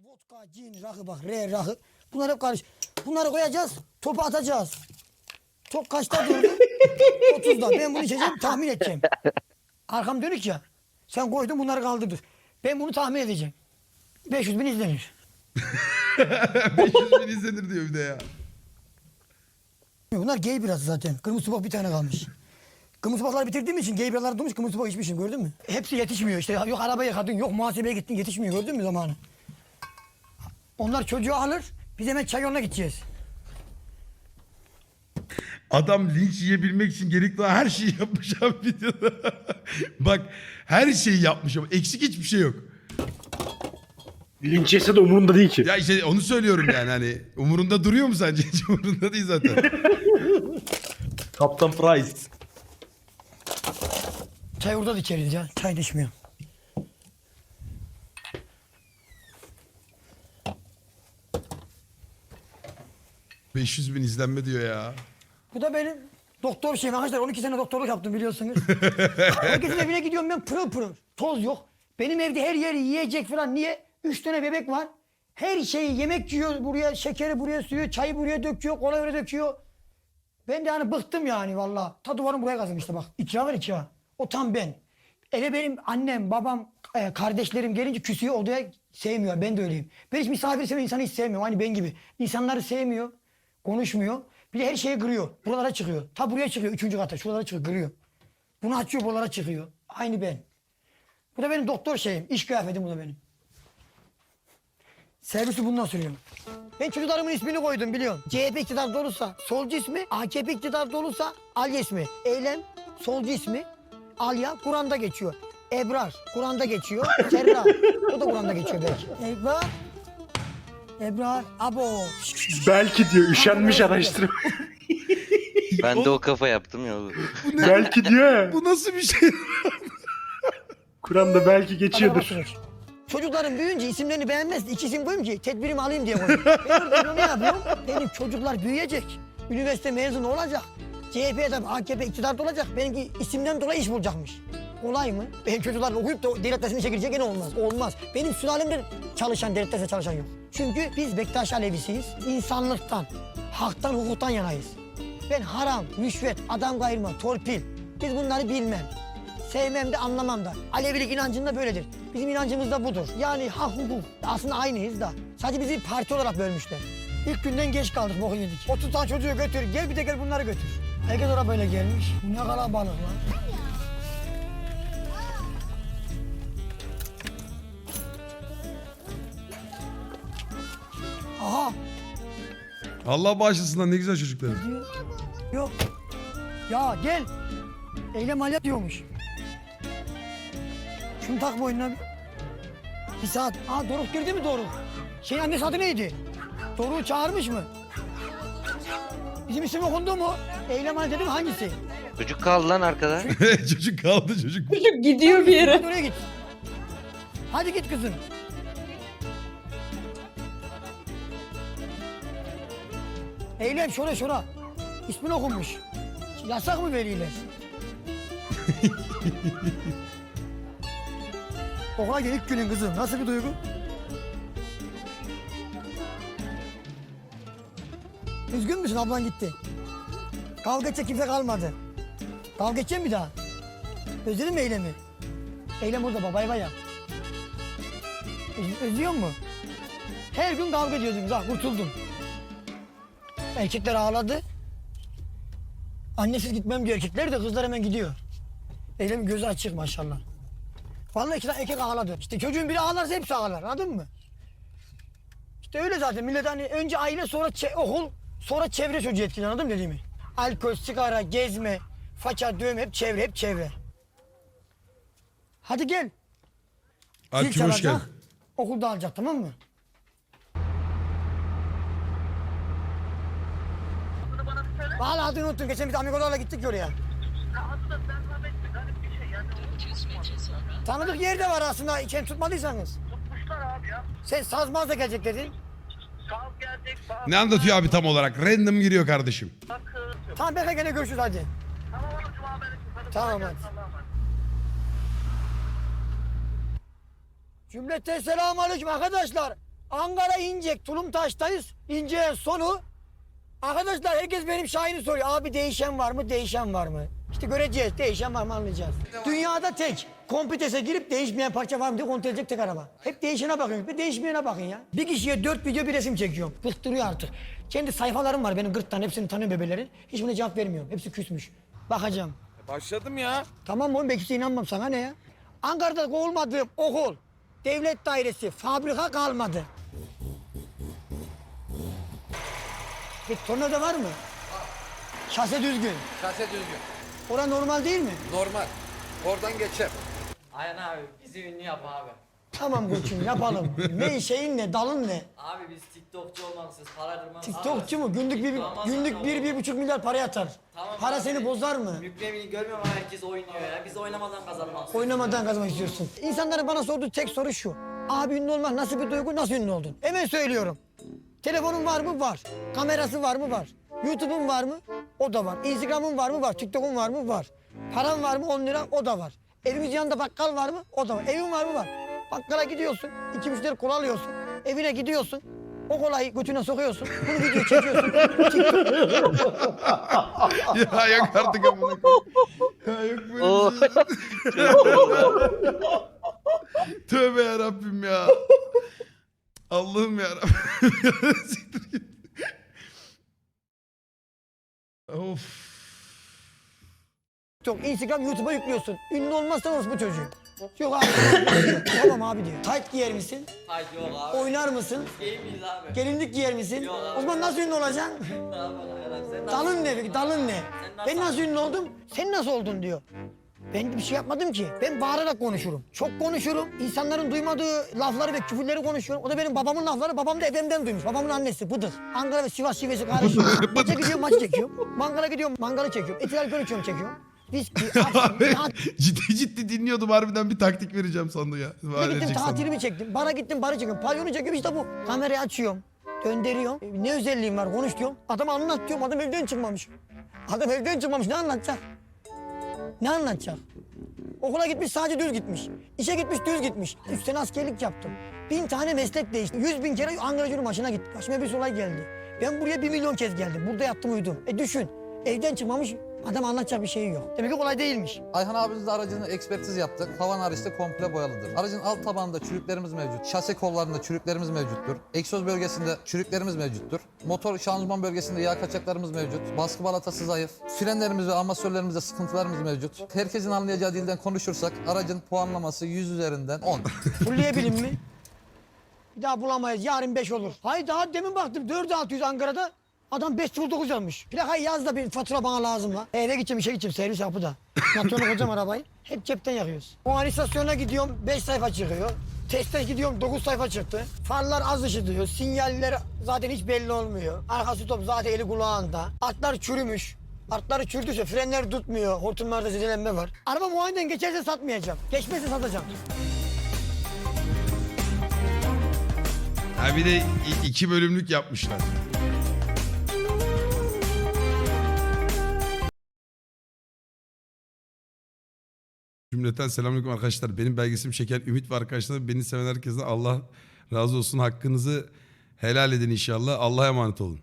Vodka, cin, rakı bak, re, rakı. Bunlar hep karış. Bunları koyacağız, topu atacağız. Top kaçta durdu? 30'da. Ben bunu içeceğim, tahmin edeceğim. Arkam dönük ya. Sen koydun bunları kaldırdık. Ben bunu tahmin edeceğim. 500 bin izlenir. 500 bin izlenir diyor bir de ya. Bunlar gay biraz zaten. Kırmızı tabak bir tane kalmış. Kırmızı tabakları bitirdiğim için gay biralar durmuş kırmızı tabak içmişim gördün mü? Hepsi yetişmiyor işte. Yok arabaya kadın yok muhasebeye gittin yetişmiyor gördün mü zamanı? Onlar çocuğu alır biz hemen çay yoluna gideceğiz. Adam linç yiyebilmek için gerekli olan her şeyi yapmış abi videoda. Bak her şeyi yapmış ama eksik hiçbir şey yok. Linç yese de umurunda değil ki. Ya işte onu söylüyorum yani hani umurunda duruyor mu sence? Hiç umurunda değil zaten. Kaptan Price. Çay orada da içeriz ya. Çay da içmiyor. 500 bin izlenme diyor ya. Bu da benim doktor şeyim arkadaşlar 12 sene doktorluk yaptım biliyorsunuz. Herkesin evine gidiyorum ben pırıl pırıl. Toz yok. Benim evde her yeri yiyecek falan. Niye? Üç tane bebek var. Her şeyi yemek yiyor buraya, şekeri buraya sürüyor, çayı buraya döküyor, kola buraya döküyor. Ben de hani bıktım yani valla. Ta duvarım buraya kazım işte bak. İkra var ikra. O tam ben. Eve benim annem, babam, e, kardeşlerim gelince küsüyor odaya sevmiyor. Ben de öyleyim. Ben hiç misafir seven insanı hiç sevmiyorum. Hani ben gibi. İnsanları sevmiyor. Konuşmuyor. Bir de her şeyi kırıyor. Buralara çıkıyor. Ta buraya çıkıyor. Üçüncü kata. Şuralara çıkıyor. Kırıyor. Bunu açıyor buralara çıkıyor. Aynı ben. Bu da benim doktor şeyim. İş kıyafetim bu da benim. Servisi bundan sürüyorum. Ben çocuklarımın ismini koydum biliyorum. CHP iktidarda olursa solcu ismi, AKP iktidarda olursa Alya ismi. Eylem solcu ismi. Alya Kur'an'da geçiyor. Ebrar Kur'an'da geçiyor. Serra o da Kur'an'da geçiyor belki. Ebrar. Ebrar. Abo. Belki diyor üşenmiş araştırma. Ben de o kafa yaptım ya. belki diyor ya. Bu nasıl bir şey? Kur'an'da belki geçiyordur. Çocuklarım büyüyünce isimlerini beğenmez. İki isim koyayım ki tedbirimi alayım diye koydum. Ben orada ne yapıyorum? Benim çocuklar büyüyecek. Üniversite mezunu olacak. CHP'ye de AKP iktidarda olacak. Benimki isimden dolayı iş bulacakmış. Kolay mı? Benim çocuklar okuyup da devlet dersine çekilecek gene olmaz. Olmaz. Benim sülalemde çalışan, devlet dersine çalışan yok. Çünkü biz Bektaş Alevisiyiz. İnsanlıktan, haktan, hukuktan yanayız. Ben haram, rüşvet, adam kayırma, torpil. Biz bunları bilmem. Sevmem de anlamam da. Alevilik inancında böyledir. Bizim inancımız da budur. Yani hak hukuk. Aslında aynıyız da. Sadece bizi parti olarak bölmüşler. İlk günden geç kaldık boku yedik. 30 tane çocuğu götür. Gel bir de gel bunları götür. Herkes oraya böyle gelmiş. Bu ne kadar balık lan. Allah bağışlasın lan ne güzel çocuklar. Yok. Ya gel. Eylem alet diyormuş. Şunu tak boynuna bir. Saat. Aa Doruk girdi mi Doruk? Şey annesi adı neydi? Doruk'u çağırmış mı? Bizim isim okundu mu? Eylem alet dedim hangisi? Çocuk kaldı lan arkada. çocuk kaldı çocuk. Çocuk gidiyor bir yere. Hadi oraya git. Hadi git kızım. Eylem şura şura. İsmin okunmuş. Yasak mı veliler? Okula ilk günün kızım. Nasıl bir duygu? Üzgün müsün ablan gitti? Kavga edecek kimse kalmadı. Kavga edecek mi daha? Özledin mi Eylem'i? Eylem orada babay baya. Öz, özlüyor mu? Her gün kavga ediyordunuz ha kurtuldum. Erkekler ağladı. Annesiz gitmem diyor erkekler de kızlar hemen gidiyor. Eylem gözü açık maşallah. Vallahi iki tane erkek ağladı. İşte çocuğun biri ağlarsa hepsi ağlar anladın mı? İşte öyle zaten millet hani önce aile sonra okul sonra çevre çocuğu etkili anladın mı dediğimi? Alkol, sigara, gezme, faça, dövme hep çevre hep çevre. Hadi gel. Alp'cim hoş geldin. Okulda alacak tamam mı? Valla adını unuttum. Geçen biz amigolarla gittik ya oraya. Tanıdık yer de var aslında. İçen tutmadıysanız. Tutmuşlar abi ya. Sen sazmaz da gelecek dedin. Sağ gelecek, sağ Ne anlatıyor abi tam olarak? Random giriyor kardeşim. bakın. Tamam ben gene görüşürüz hadi. Tamam abi cuma. Hadi Tamam, hadi. Cümleten selamun aleyküm arkadaşlar. Ankara İncek, Tulumtaş'tayız. İncek'in sonu. Arkadaşlar herkes benim Şahin'i soruyor. Abi değişen var mı, değişen var mı? İşte göreceğiz, değişen var mı anlayacağız. Dünyada tek. Kompitese girip değişmeyen parça var mı diye kontrol edecek tek araba. Hep değişene bakın, bir değişmeyene bakın ya. Bir kişiye dört video bir resim çekiyorum. Bıktırıyor artık. Kendi sayfalarım var benim 40 tane, hepsini tanıyorum bebelerin. Hiçbirine cevap vermiyorum. Hepsi küsmüş. Bakacağım. Başladım ya. Tamam oğlum belki inanmam sana ne ya? Ankara'da olmadığım okul, devlet dairesi, fabrika kalmadı. Bir tornado var mı? Şase düzgün. Kase düzgün. Ora normal değil mi? Normal. Oradan geçer. Aynen abi bizi ünlü yap abi. Tamam koçum yapalım. ne şeyin ne, dalın ne? Abi biz TikTokçu olmaksız para kırmaz. TikTokçu mu? Günlük bir, günlük bir, bir buçuk milyar para yatar. Tamam para abi. seni bozar mı? Müklemini görmüyorum ama herkes oynuyor ya. Biz oynamadan kazanmak Oynamadan kazanmak istiyorsun. İnsanların bana sorduğu tek soru şu. Abi ünlü olmak nasıl bir duygu, nasıl ünlü oldun? Hemen söylüyorum. Telefonun var mı? Var. Kamerası var mı? Var. YouTube'un var mı? O da var. Instagram'ın var mı? Var. TikTok'un var mı? Var. Paran var mı? 10 lira? O da var. Evimiz yanında bakkal var mı? O da var. Evin var mı? Var. Bakkala gidiyorsun. iki müşteri kola alıyorsun. Evine gidiyorsun. O kolayı götüne sokuyorsun. Bunu video çekiyorsun. Ya yok artık amına koyayım. Ya yok böyle bir şey. Tövbe yarabbim ya. Allah'ım git. of. TikTok, Instagram, YouTube'a yüklüyorsun. Ünlü olmazsan olsun bu çocuğu. Yok abi. tamam abi diyor. Tight giyer misin? Hayır yok abi. Oynar mısın? Değil miyiz abi? Gelinlik giyer misin? Yok abi. O zaman nasıl ünlü olacaksın? Ne yapalım ya? Sen Dalın ne peki? Dalın ne? nasıl- Ben nasıl ünlü oldum? Sen nasıl oldun diyor. Ben bir şey yapmadım ki. Ben bağırarak konuşurum. Çok konuşurum. İnsanların duymadığı lafları ve küfürleri konuşuyorum. O da benim babamın lafları. Babam da efemden duymuş. Babamın annesi Bıdık. Ankara ve Sivas şivesi karışıyor. Maça gidiyorum maçı çekiyorum. Mangala gidiyorum mangalı çekiyorum. Etiler göl içiyorum çekiyorum. Viski, Abi ciddi ciddi dinliyordum harbiden bir taktik vereceğim sandı ya. Bir Var gittim edecek sandım. tatilimi çektim. Bara gittim barı çekiyorum. Pavyonu çekiyorum işte bu. Kamerayı açıyorum. Döndürüyorum. E, Ne özelliğim var konuş diyorum. Adam anlat diyorum. Adam evden çıkmamış. Adam evden çıkmamış. Ne anlatacak? Ne anlatacak? Okula gitmiş sadece düz gitmiş. İşe gitmiş düz gitmiş. Üç sene askerlik yaptım. Bin tane meslek değişti. Yüz bin kere Ankara Gücü maçına gittim. Başıma bir olay geldi. Ben buraya bir milyon kez geldim. Burada yattım uyudum. E düşün. Evden çıkmamış. Adam anlatacak bir şey yok. Demek ki kolay değilmiş. Ayhan abimizle aracını ekspertiz yaptık. Tavan hariçte komple boyalıdır. Aracın alt tabanında çürüklerimiz mevcut. Şase kollarında çürüklerimiz mevcuttur. Egzoz bölgesinde çürüklerimiz mevcuttur. Motor şanzıman bölgesinde yağ kaçaklarımız mevcut. Baskı balatası zayıf. Frenlerimiz ve amasörlerimizde sıkıntılarımız mevcut. Herkesin anlayacağı dilden konuşursak aracın puanlaması 100 üzerinden 10. Fulleyebilin mi? Bir daha bulamayız. Yarın 5 olur. Hayır daha demin baktım 4600 Ankara'da. Adam 509 almış. Plakayı yaz da bir fatura bana lazım la. Eve gideceğim işe gideceğim servis yapı da. Natyonu koyacağım arabayı. Hep cepten yakıyoruz. O istasyona gidiyorum 5 sayfa çıkıyor. Teste gidiyorum 9 sayfa çıktı. Farlar az ışıtıyor. Sinyaller zaten hiç belli olmuyor. Arkası top zaten eli kulağında. Atlar çürümüş. Atları çürüdüyse frenler tutmuyor. Hortumlarda zedelenme var. Araba muayeneden geçerse satmayacağım. Geçmezse satacağım. Ha bir de i- iki bölümlük yapmışlar. Cümleten selamünaleyküm arkadaşlar. Benim belgesim çeken Ümit ve arkadaşlar beni seven herkese Allah razı olsun. Hakkınızı helal edin inşallah. Allah'a emanet olun.